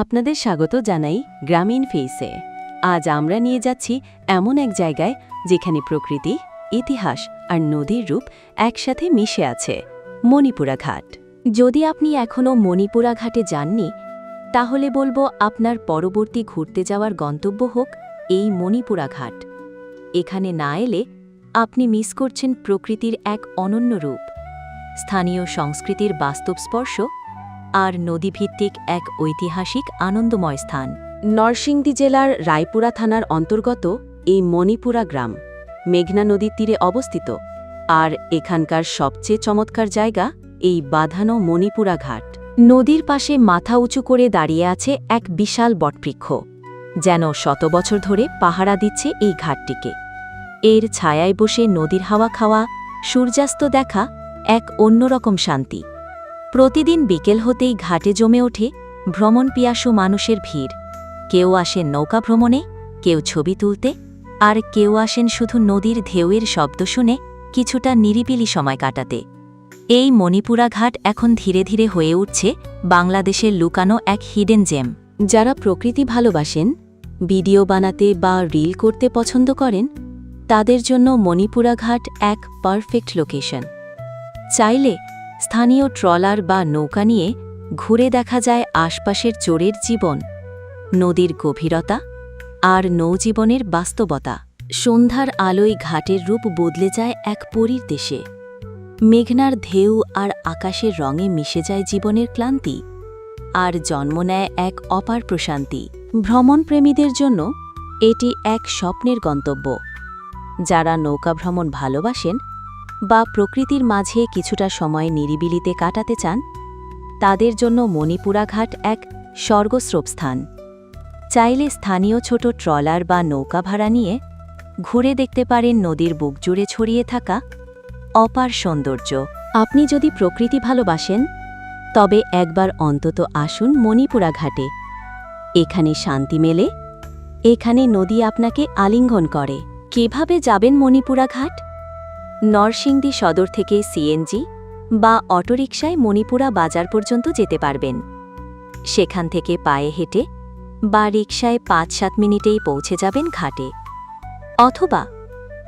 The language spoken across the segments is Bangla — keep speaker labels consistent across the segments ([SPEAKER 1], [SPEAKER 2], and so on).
[SPEAKER 1] আপনাদের স্বাগত জানাই গ্রামীণ ফেসে আজ আমরা নিয়ে যাচ্ছি এমন এক জায়গায় যেখানে প্রকৃতি, ইতিহাস আর নদীর রূপ একসাথে মিশে আছে, মণিপুরা ঘাট। যদি আপনি এখনও মণিপুরা ঘাটে যাননি, তাহলে বলব আপনার পরবর্তী ঘুরতে যাওয়ার গন্তব্য হোক এই মণিপুরা ঘাট। এখানে না এলে আপনি মিস করছেন প্রকৃতির এক অনন্য রূপ। স্থানীয় সংস্কৃতির বাস্তব স্পর্শ আর নদীভিত্তিক এক ঐতিহাসিক আনন্দময় স্থান। নরসিংদী জেলার রায়পুরা থানার অন্তর্গত এই মণিপুরা গ্রাম মেঘনা নদীর তীরে অবস্থিত। আর এখানকার সবচেয়ে চমৎকার জায়গা এই বাঁধানো মণিপুরা ঘাট। নদীর পাশে মাথা উঁচু করে দাঁড়িয়ে আছে এক বিশাল বটবৃক্ষ, যেন শত বছর ধরে পাহারা দিচ্ছে এই ঘাটটিকে। এর ছায়ায় বসে নদীর হাওয়া খাওয়া, সূর্যাস্ত দেখা এক অন্যরকম শান্তি। প্রতিদিন বিকেল হতেই ঘাটে জমে ওঠে ভ্রমণ পিয়াসু মানুষের ভিড়। কেউ আসেন নৌকা ভ্রমণে, কেউ ছবি তুলতে, আর কেউ আসেন শুধু নদীর ঢেউয়ের শব্দ শুনে কিছুটা নিরিবিলি সময় কাটাতে। এই মণিপুরা ঘাট এখন ধীরে ধীরে হয়ে উঠছে বাংলাদেশের লুকানো এক হিডেন জেম। যারা প্রকৃতি ভালোবাসেন, ভিডিও বানাতে বা রিল করতে পছন্দ করেন, তাদের জন্য মণিপুরা ঘাট এক পারফেক্ট লোকেশন। চাইলে স্থানীয় ট্রলার বা নৌকা নিয়ে ঘুরে দেখা যায় আশপাশের চোরের জীবন, নদীর গভীরতা আর নৌজীবনের বাস্তবতা। সন্ধ্যার আলোয় ঘাটের রূপ বদলে যায় এক পরীর দেশে। মেঘনার ঢেউ আর আকাশের রঙে মিশে যায় জীবনের ক্লান্তি আর জন্ম নেয় এক অপার প্রশান্তি। ভ্রমণপ্রেমীদের জন্য এটি এক স্বপ্নের গন্তব্য। যারা নৌকা ভ্রমণ ভালোবাসেন বা প্রকৃতির মাঝে কিছুটা সময় নিরিবিলিতে কাটাতে চান, তাদের জন্য মণিপুরাঘাট এক স্বর্গস্রোপ স্থান। চাইলে স্থানীয় ছোট ট্রলার বা নৌকা ভাড়া নিয়ে ঘুরে দেখতে পারেন নদীর বুক জুড়ে ছড়িয়ে থাকা অপার সৌন্দর্য। আপনি যদি প্রকৃতি ভালোবাসেন, তবে একবার অন্তত আসুন মণিপুরা ঘাটে এখানে শান্তি মেলে, এখানে নদী আপনাকে আলিঙ্গন করে। কীভাবে যাবেন মণিপুরা ঘাট নরসিংদী সদর থেকে সিএনজি বা অটোরিকশায় মণিপুরা বাজার পর্যন্ত যেতে পারবেন। সেখান থেকে পায়ে হেঁটে বা রিকশায় পাঁচ সাত মিনিটেই পৌঁছে যাবেন ঘাটে। অথবা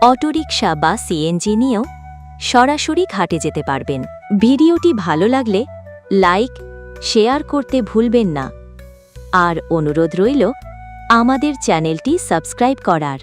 [SPEAKER 1] অটোরিকশা বা সিএনজি নিয়েও সরাসরি ঘাটে যেতে পারবেন। ভিডিওটি ভালো লাগলে লাইক, শেয়ার করতে ভুলবেন না। আর অনুরোধ রইল, আমাদের চ্যানেলটি সাবস্ক্রাইব করার।